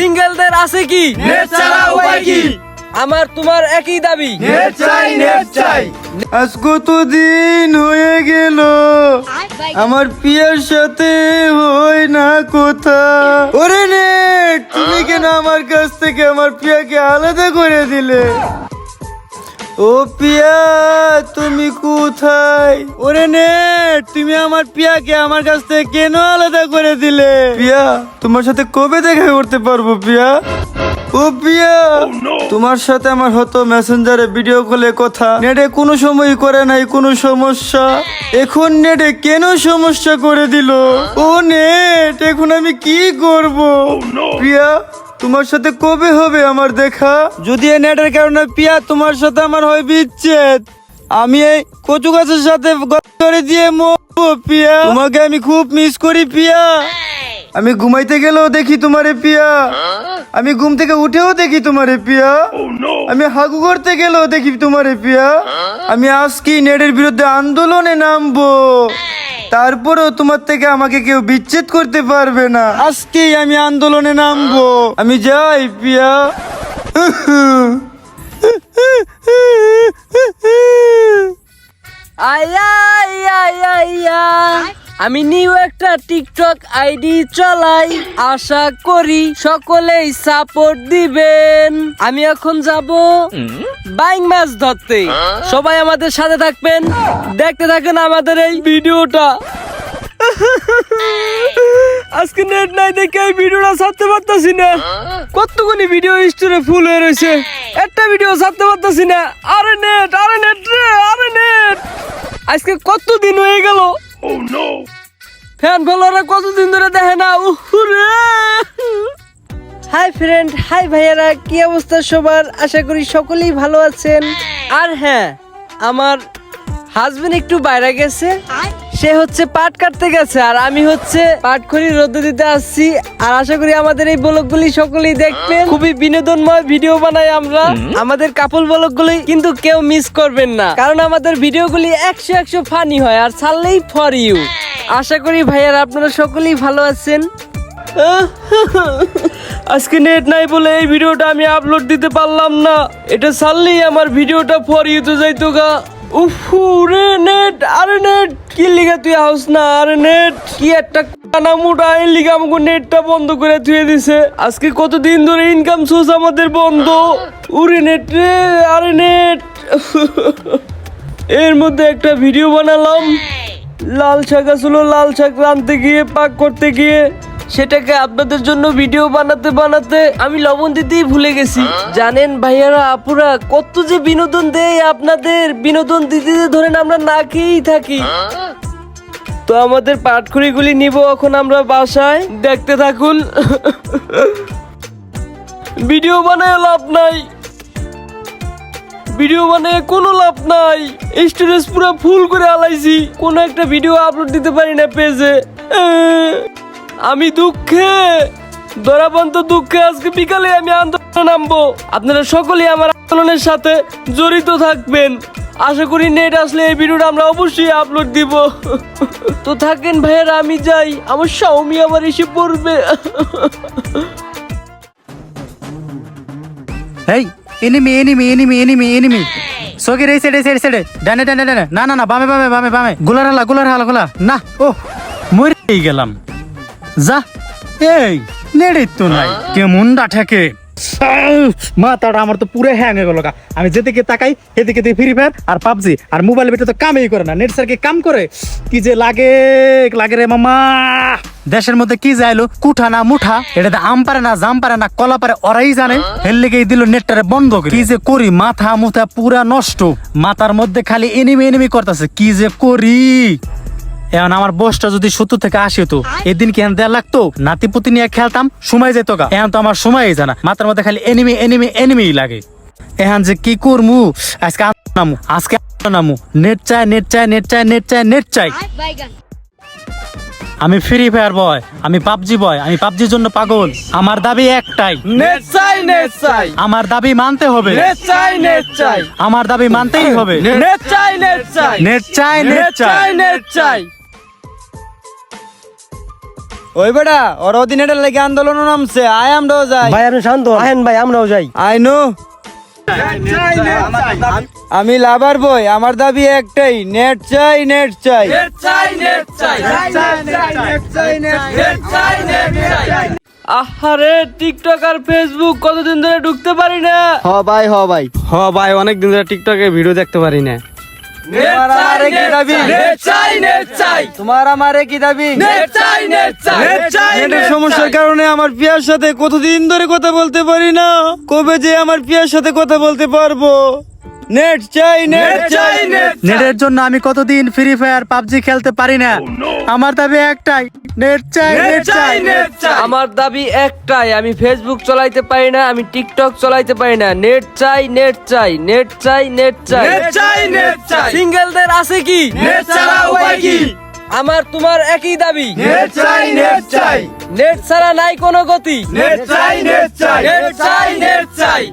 সিঙ্গেলদের আছে কি? নেট ছাড়া উপায় কি? আমার তোমার একই দাবি। নেট চাই নেট চাই। আজ কতদিন হয়ে গেল? আমার পিয়ার সাথে হয় না কথা। ওরে নেট তুমি কেন আমার কাছ থেকে আমার পিয়াকে আলাদা করে দিলে? ও পিয়া তুমি কোথায়? ওরে নেট তুমি আমার পিয়াকে আমার কাছ থেকে কেন আলাদা করে দিলে? পিয়া তোমার সাথে কবে দেখা করতে পারব পিয়া? ও পিয়া তোমার সাথে আমার হতো মেসেঞ্জারে ভিডিও কলে কথা। নেটে কোনো সময় করে নাই কোনো সমস্যা। এখন নেটে কেন সমস্যা করে দিল? ও নেট এখন আমি কি করব? প্রিয়া তোমার সাথে কবে হবে আমার দেখা? যদি এই নেটের কারণে পিয়া তোমার সাথে আমার হয় বিচ্ছেদ। আমি এই কচু গাছের সাথে করে দিয়ে মরবো, পিয়া। তোমাকে আমি খুব মিস করি, পিয়া। আমি ঘুমাইতে গেলেও দেখি তোমারে, পিয়া। আমি ঘুম থেকে উঠেও দেখি তোমারে, পিয়া। আমি হাগু করতে গেলেও দেখি তোমারে, পিয়া। আমি আজকে নেটের বিরুদ্ধে আন্দোলনে নামবো। তারপরেও তোমার থেকে আমাকে কেউ বিচ্ছেদ করতে পারবে না। আজকেই আমি আন্দোলনে নামবো। আমি যাই, পিয়া। আয়া আমি নিউ একটা টিকটক আইডি চালাই। আশা করি সকলেই সাপোর্ট দিবেন। আমি এখন যাব বাইং মাছ ধরতে। সবাই আমাদের সাথে থাকবেন। দেখতে থাকেন আমাদের এই ভিডিওটা। আজকে নেট নাই দেখে এই ভিডিওটা ছাড়তে পারতাছি না। কতগুলি ভিডিও স্টোরে ফুল হয়ে রয়েছে। একটা ভিডিও ছাড়তে পারতাছি না। আরে নেট আরে নেট রে আরে নেট আজকে কত দিন হয়ে গেল? ফ্যান ফলোয়াররা কতদিন ধরে দেখে না? উহুরে। হাই ফ্রেন্ড হাই ভাইয়ারা। কি অবস্থা সবার? আশা করি সকলেই ভালো আছেন। আর হ্যাঁ আমার হাজবেন্ড একটু বাইরে গেছে। সে হচ্ছে পাট কাটতে গেছে আর আমি হচ্ছে পাট খড়ি রোদে দিতে আসছি। আর আশা করি আমাদের এই ব্লগগুলি সকলেই দেখবেন। খুবই বিনোদনময় ভিডিও বানাই আমরা। আমাদের কাপল ব্লগগুলি কিন্তু কেউ মিস করবেন না। কারণ আমাদের ভিডিওগুলি একশো একশো ফানি হয় আর ছাড়লেই ফর ইউ আশা করি ভাইয়ার আপনারা সকলেই ভালো আছেন। আজকে নেট নাই বলে এই ভিডিওটা আমি আপলোড দিতে পারলাম না। এটা ছাড়লেই আমার ভিডিওটা ফর ইউতে যাইতো গা। নেট নেট তুই না? নেট একটা নেটটা বন্ধ করে দিছে। আজকে কতদিন ধরে ইনকাম সোর্স আমাদের বন্ধ? উরে নেট রে এর মধ্যে একটা ভিডিও বানালাম। লাল শাক আসলো, লাল শাক রাঁধতে গিয়ে, পাক করতে গিয়ে। সেটাকে আপনাদের জন্য ভিডিও বানাতে বানাতে আমি লবণ দিতেই ভুলে গেছি। জানেন ভাইয়ারা, আপুরা, কত যে বিনোদন দেয় আপনাদের। বিনোদন দিতে ধরেন আমরা না খেয়েই থাকি। তো আমাদের পাটখড়িগুলি নিব এখন আমরা বাসায়। দেখতে থাকুন। ভিডিও বানায় লাভ নাই। ভিডিও মানে কোনো লাভ নাই। স্টোরেজ পুরো ফুল করে আলাইছি। কোনো একটা ভিডিও আপলোড দিতে পারি না পেজে। আমি দুঃখে দরাবন্ত দুঃখে আজকে বিকালে আমি আন্দোলনে নামবো। আপনারা সকলেই আমার আন্দোলনের সাথে জড়িত থাকবেন। আশা করি নেট আসলে এই ভিডিওটা আমরা অবশ্যই আপলোড দিব। তো থাকেন ভাইয়েরা, আমি যাই। আমার সৌমি আবার এসে পড়বে। এই enemy enemy enemy enemy enemy Sagir, এই সাইডে সাইডে সাইডে ডানে ডানে ডানে না না না, বামে বামে বামে বামে। গুলার হালা গুলার হালা, গুলা। না ও মরে গেলাম। যা। এই নেড়ে তো নাই কে মুন্ডা ঠেকে? মাথাটা আমার তো পুরো হ্যাং হয়ে গেল আমি যেদিকে তাকাই এদিকে দেখি ফ্রি ফায়ার আর পাবজি আর মোবাইলের ভিতরে তো কামই করে না। নেট সার্কে কাম করে? কি যে লাগে লাগে রে মামা। দেশের মধ্যে কি যাইলো কুঠা না মুঠা এটাতে আম পারে না জাম পারে না কলা পারে ওরাই জানে। এর লেগেই দিল নেটটারে বন্ধ করে। কি যে করি মাথা মুথা পুরা নষ্ট। মাথার মধ্যে খালি এনিমি এনিমি করতেছে। কি যে করি? এখন আমার বসটা যদি সত্তর থেকে আশি হতো এদিন কি দেড় লাগতো নাতি পুতি নিয়ে খেলতাম সময় যেত গা। এখন তো আমার সময় জানা মাথার মধ্যে খালি এনিমি এনিমি এনিমি লাগে। এখন যে কি করমু? আজকে নামু আজকে নামু। নেট চাই নেট চাই নেট চাই নেট চাই নেট চাই। আমি ফ্রি ফায়ার বয় আমি পাবজি বয় আমি পাবজির জন্য পাগল। আমার দাবি একটাই। নেট চাই নেট চাই। আমার দাবি মানতে হবে। নেট চাই নেট চাই। আমার দাবি মানতেই হবে। নেট চাই নেট চাই। নেট চাই নেট চাই নেট চাই। ওই বেটা ওর অধীনের লেগে আন্দোলন নামছে। আয় আমরাও যাই। ভাই আপনি শান্ত আহেন ভাই আমরাও যাই। আই নো আমি লাভার বই আমার দাবি একটাই নেট চাই নেট চাই। আহারে টিকটক আর ফেসবুক কতদিন ধরে ঢুকতে পারি না? হ ভাই হ ভাই। হ ভাই অনেক দিন ধরে টিকটকে ভিডিও দেখতে পারি না। তোমার আমারে কি দাবি? তোমার আমারে কি দাবি? নেটের সমস্যার কারণে আমার পিয়ার সাথে কতদিন ধরে কথা বলতে পারি না। কবে যে আমার পিয়ার সাথে কথা বলতে পারব? নেট চাই নেট চাই নেটের জন্য আমি কতদিন ফ্রি ফায়ার পাবজি খেলতে পারি না আমার দাবি একটাই নেট চাই নেট চাই নেট আমার দাবি একটাই আমি ফেসবুক চলাইতে পারি না আমি টিকটক চলাইতে পারি না নেট চাই নেট চাই নেট চাই নেট চাই সিঙ্গেলদের আছে কি নেট ছাড়া উপায় কি? আমার তোমার একই দাবি নেট চাই নেট চাই নেট ছাড়া নাই কোনো গতি নেট চাই নেট চাই নেট চাই নেট চাই